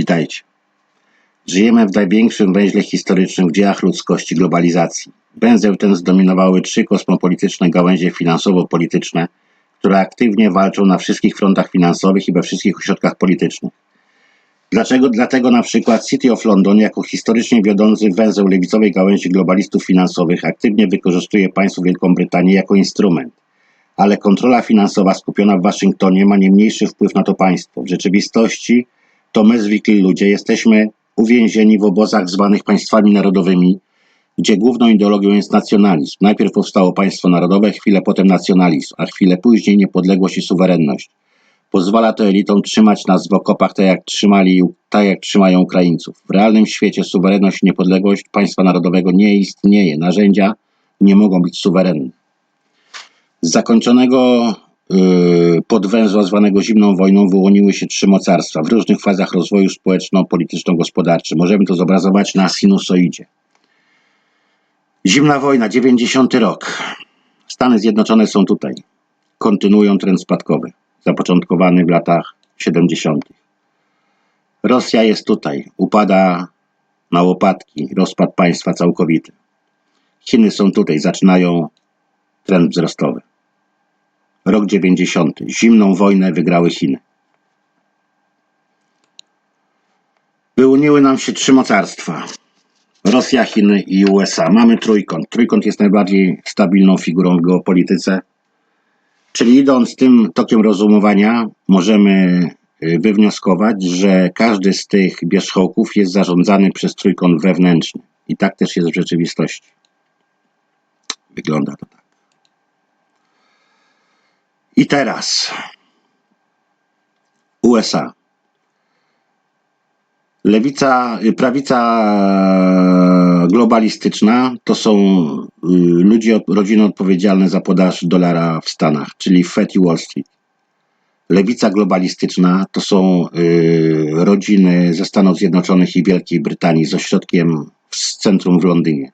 Witajcie. Żyjemy w największym węźle historycznym w dziejach ludzkości globalizacji. Węzeł ten zdominowały trzy kosmopolityczne gałęzie finansowo-polityczne, które aktywnie walczą na wszystkich frontach finansowych i we wszystkich ośrodkach politycznych. Dlaczego? Dlatego na przykład City of London jako historycznie wiodący węzeł lewicowej gałęzi globalistów finansowych aktywnie wykorzystuje państwo Wielką Brytanię jako instrument. Ale kontrola finansowa skupiona w Waszyngtonie ma nie mniejszy wpływ na to państwo. W rzeczywistości to my zwykli ludzie jesteśmy uwięzieni w obozach zwanych państwami narodowymi, gdzie główną ideologią jest nacjonalizm. Najpierw powstało państwo narodowe, chwilę potem nacjonalizm, a chwilę później niepodległość i suwerenność. Pozwala to elitom trzymać nas w okopach tak jak, trzymali, tak jak trzymają Ukraińców. W realnym świecie suwerenność i niepodległość państwa narodowego nie istnieje. Narzędzia nie mogą być suwerenne. Z zakończonego podwęzła zwanego zimną wojną wyłoniły się trzy mocarstwa w różnych fazach rozwoju społeczno-polityczno-gospodarczym. Możemy to zobrazować na sinusoidzie. Zimna wojna, 90 rok. Stany Zjednoczone są tutaj. Kontynuują trend spadkowy, zapoczątkowany w latach 70. Rosja jest tutaj. Upada na łopatki, rozpad państwa całkowity. Chiny są tutaj, zaczynają trend wzrostowy. Rok 90. Zimną wojnę wygrały Chiny. Wyłoniły nam się trzy mocarstwa. Rosja, Chiny i USA. Mamy trójkąt. Trójkąt jest najbardziej stabilną figurą w geopolityce. Czyli idąc tym tokiem rozumowania, możemy y, wywnioskować, że każdy z tych wierzchołków jest zarządzany przez trójkąt wewnętrzny. I tak też jest w rzeczywistości. Wygląda to tak. I teraz USA. Lewica, prawica globalistyczna to są y, ludzie, od- rodziny odpowiedzialne za podaż dolara w Stanach, czyli Fed i Wall Street. Lewica globalistyczna to są y, rodziny ze Stanów Zjednoczonych i Wielkiej Brytanii z ośrodkiem w centrum w Londynie.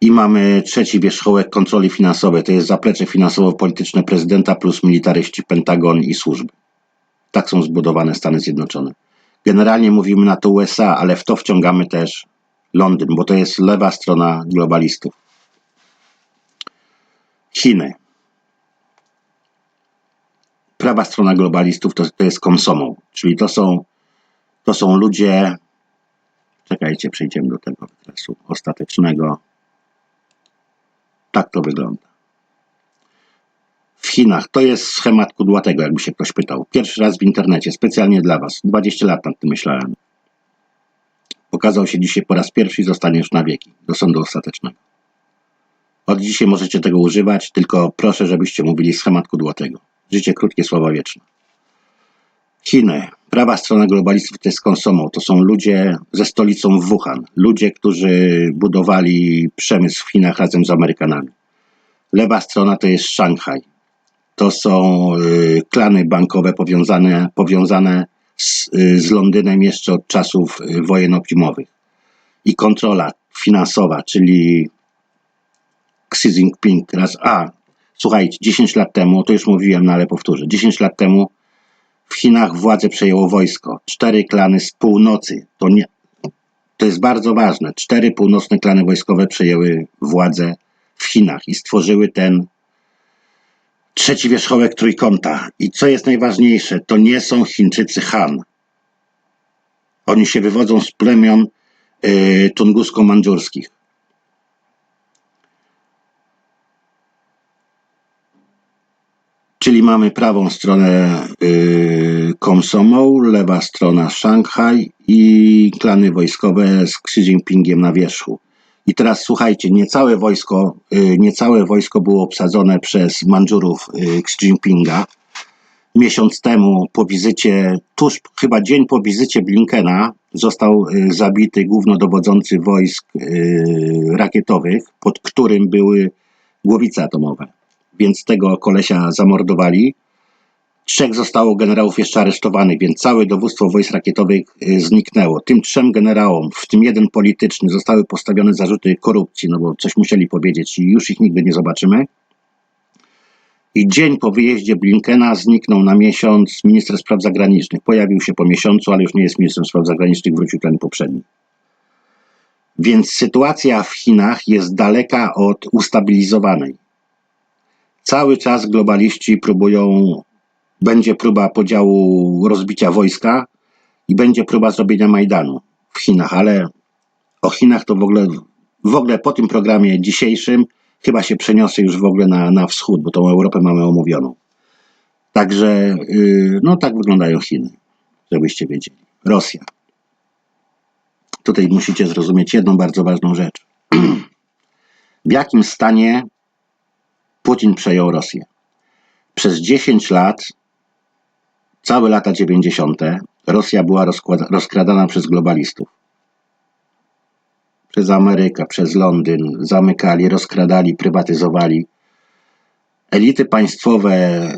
I mamy trzeci wierzchołek kontroli finansowej, to jest zaplecze finansowo-polityczne prezydenta plus militaryści, Pentagon i służby. Tak są zbudowane Stany Zjednoczone. Generalnie mówimy na to USA, ale w to wciągamy też Londyn, bo to jest lewa strona globalistów. Chiny. Prawa strona globalistów to, to jest komsomol, czyli to są, to są ludzie. Czekajcie, przejdziemy do tego wykresu ostatecznego. Tak to wygląda. W Chinach to jest schemat kudłatego, jakby się ktoś pytał. Pierwszy raz w internecie, specjalnie dla Was. 20 lat nad tym myślałem. Pokazał się dzisiaj po raz pierwszy i zostanie już na wieki, do sądu ostatecznego. Od dzisiaj możecie tego używać, tylko proszę, żebyście mówili schemat kudłatego. Życie krótkie, słowa wieczne. Chiny. Prawa strona globalistów to jest konsumą. To są ludzie ze stolicą Wuhan. Ludzie, którzy budowali przemysł w Chinach razem z Amerykanami. Lewa strona to jest Szanghaj. To są y, klany bankowe powiązane, powiązane z, y, z Londynem jeszcze od czasów y, wojen opiumowych. I kontrola finansowa, czyli Xi Jinping raz. A, słuchajcie, 10 lat temu, to już mówiłem, no ale powtórzę, 10 lat temu w Chinach władzę przejęło wojsko. Cztery klany z północy. To, nie, to jest bardzo ważne. Cztery północne klany wojskowe przejęły władzę w Chinach i stworzyły ten trzeci wierzchołek trójkąta. I co jest najważniejsze, to nie są Chińczycy Han. Oni się wywodzą z plemion y, tungusko-mandżurskich. Czyli mamy prawą stronę y, Komsomol, lewa strona Szanghaj i klany wojskowe z Xi Jinpingiem na wierzchu. I teraz słuchajcie, niecałe wojsko, y, niecałe wojsko było obsadzone przez Mandżurów y, Xi Jinpinga. Miesiąc temu po wizycie, tuż chyba dzień po wizycie Blinkena, został y, zabity głównodowodzący wojsk rakietowych, pod którym były głowice atomowe. Więc tego kolesia zamordowali. Trzech zostało generałów jeszcze aresztowanych, więc całe dowództwo wojsk rakietowych y, zniknęło. Tym trzem generałom, w tym jeden polityczny, zostały postawione zarzuty korupcji, no bo coś musieli powiedzieć i już ich nigdy nie zobaczymy. I dzień po wyjeździe Blinkena zniknął na miesiąc minister spraw zagranicznych. Pojawił się po miesiącu, ale już nie jest ministrem spraw zagranicznych, wrócił ten poprzedni. Więc sytuacja w Chinach jest daleka od ustabilizowanej. Cały czas globaliści próbują, będzie próba podziału, rozbicia wojska i będzie próba zrobienia Majdanu w Chinach, ale o Chinach to w ogóle, w ogóle po tym programie dzisiejszym chyba się przeniosę już w ogóle na, na wschód, bo tą Europę mamy omówioną. Także, yy, no tak wyglądają Chiny, żebyście wiedzieli. Rosja. Tutaj musicie zrozumieć jedną bardzo ważną rzecz. w jakim stanie Putin przejął Rosję? Przez 10 lat, całe lata 90., Rosja była rozkradana przez globalistów przez Amerykę, przez Londyn, zamykali, rozkradali, prywatyzowali. Elity państwowe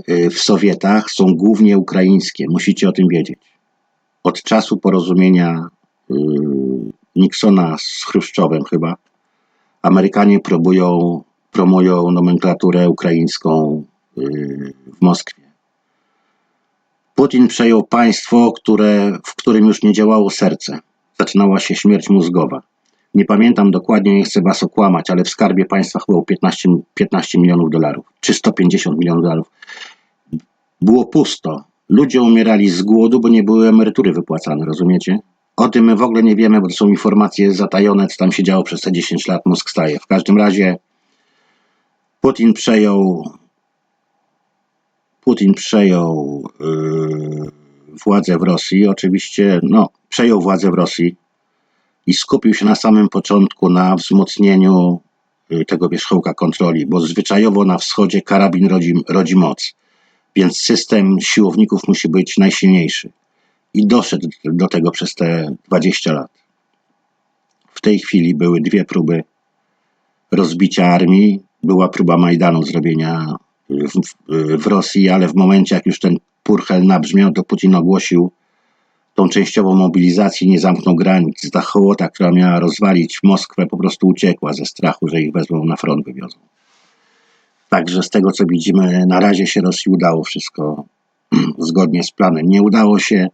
y, w Sowietach są głównie ukraińskie, musicie o tym wiedzieć. Od czasu porozumienia y, Nixona z Chruszczowem chyba, Amerykanie próbują, promują nomenklaturę ukraińską y, w Moskwie. Putin przejął państwo, które, w którym już nie działało serce. Zaczynała się śmierć mózgowa nie pamiętam dokładnie, nie chcę was okłamać, ale w skarbie państwa było 15, 15 milionów dolarów, czy 150 milionów dolarów. Było pusto. Ludzie umierali z głodu, bo nie były emerytury wypłacane, rozumiecie? O tym my w ogóle nie wiemy, bo to są informacje zatajone, co tam się działo przez te 10 lat, mózg staje. W każdym razie Putin przejął Putin przejął yy, władzę w Rosji. Oczywiście, no, przejął władzę w Rosji i skupił się na samym początku na wzmocnieniu y, tego wierzchołka kontroli, bo zwyczajowo na wschodzie karabin rodzi, rodzi moc, więc system siłowników musi być najsilniejszy. I doszedł do tego przez te 20 lat. W tej chwili były dwie próby rozbicia armii, była próba Majdanu zrobienia w, w, Rosji, ale w momencie jak już ten purchel nabrzmiał, to Putin ogłosił tą częściową mobilizację, nie zamknął granic. Ta hołota, która miała rozwalić Moskwę, po prostu uciekła ze strachu, że ich wezmą na front, wywiozą. Także z tego, co widzimy, na razie się Rosji udało wszystko zgodnie z planem. Nie udało się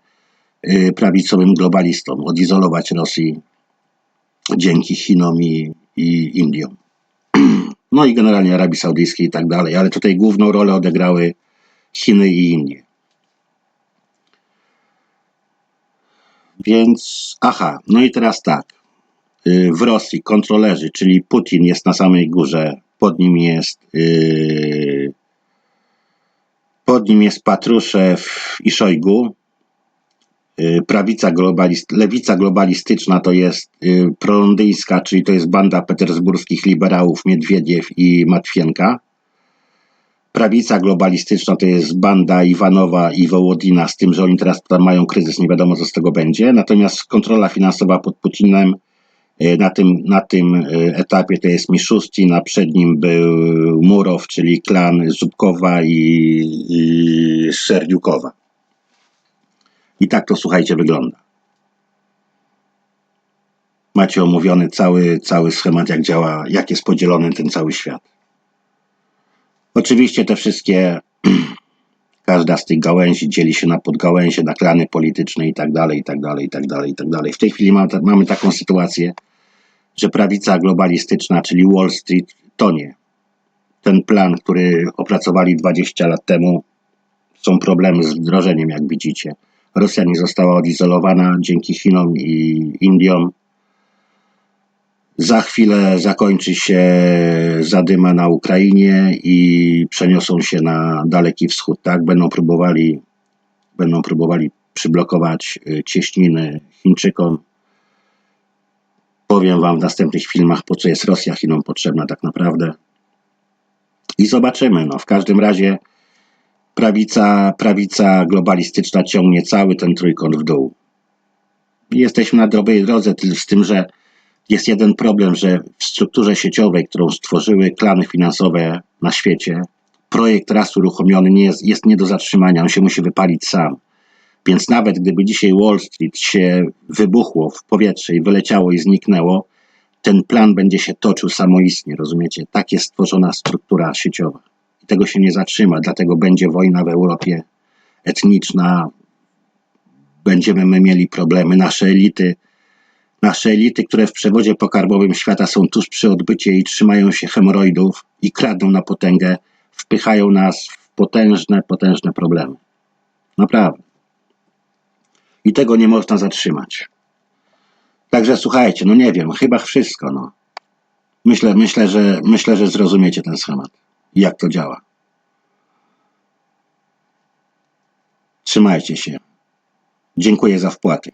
y, prawicowym globalistom odizolować Rosji dzięki Chinom i, i Indiom. No i generalnie Arabii Saudyjskiej i tak dalej, ale tutaj główną rolę odegrały Chiny i Indie. Więc, aha, no i teraz tak. Y, W Rosji kontrolerzy, czyli Putin jest na samej górze, pod nim jest yy, pod nim jest Patruszew i Szojgu. Yy, Prawica globalist, lewica globalistyczna to jest yy, prolondyjska, czyli to jest banda petersburskich liberałów Miedwiediew i Matwienka. Prawica globalistyczna to jest banda Iwanowa i Wołodina, z tym, że oni teraz tam mają kryzys, nie wiadomo co z tego będzie. Natomiast kontrola finansowa pod Putinem e, na tym, na tym etapie to jest Miszustin, a przed nim był Murow, czyli klan Zubkowa i, i. I tak to słuchajcie wygląda. Macie omówiony cały, cały schemat, jak działa, jak jest podzielony ten cały świat. Oczywiście te wszystkie, każda z tych gałęzi dzieli się na podgałęzie, na klany polityczne i tak dalej, i tak dalej, i tak dalej, i tak dalej. W tej chwili mamy, mamy taką sytuację, że prawica globalistyczna, czyli Wall Street, tonie. Ten plan, który opracowali 20 lat temu, są problemy z wdrożeniem, jak widzicie. Rosja nie została odizolowana dzięki Chinom i Indiom. Za chwilę zakończy się zadyma na Ukrainie i przeniosą się na Daleki Wschód, tak? Będą próbowali, będą próbowali przyblokować y, cieśniny Chińczykom. Powiem Wam w następnych filmach, po co jest Rosja Chinom potrzebna tak naprawdę. I zobaczymy. No, w każdym razie prawica, prawica globalistyczna ciągnie cały ten trójkąt w dół. Jesteśmy na dobrej drodze, z tym, że jest jeden problem, że w strukturze sieciowej, którą stworzyły klany finansowe na świecie, projekt raz uruchomiony nie jest, jest nie do zatrzymania, on się musi wypalić sam. Więc nawet gdyby dzisiaj Wall Street się wybuchło w powietrze i wyleciało i zniknęło, ten plan będzie się toczył samoistnie, rozumiecie? Tak jest stworzona struktura sieciowa. Tego się nie zatrzyma, dlatego będzie wojna w Europie etniczna, będziemy my mieli problemy. Nasze elity, nasze elity, które w przewodzie pokarmowym świata są tuż przy odbycie i trzymają się hemoroidów i kradną na potęgę, wpychają nas w potężne, potężne problemy. Naprawdę. I tego nie można zatrzymać. Także słuchajcie, no nie wiem, chyba wszystko, no. Myślę, myślę, że, myślę, że zrozumiecie ten schemat. Jak to działa. Trzymajcie się. Dziękuję za wpłaty.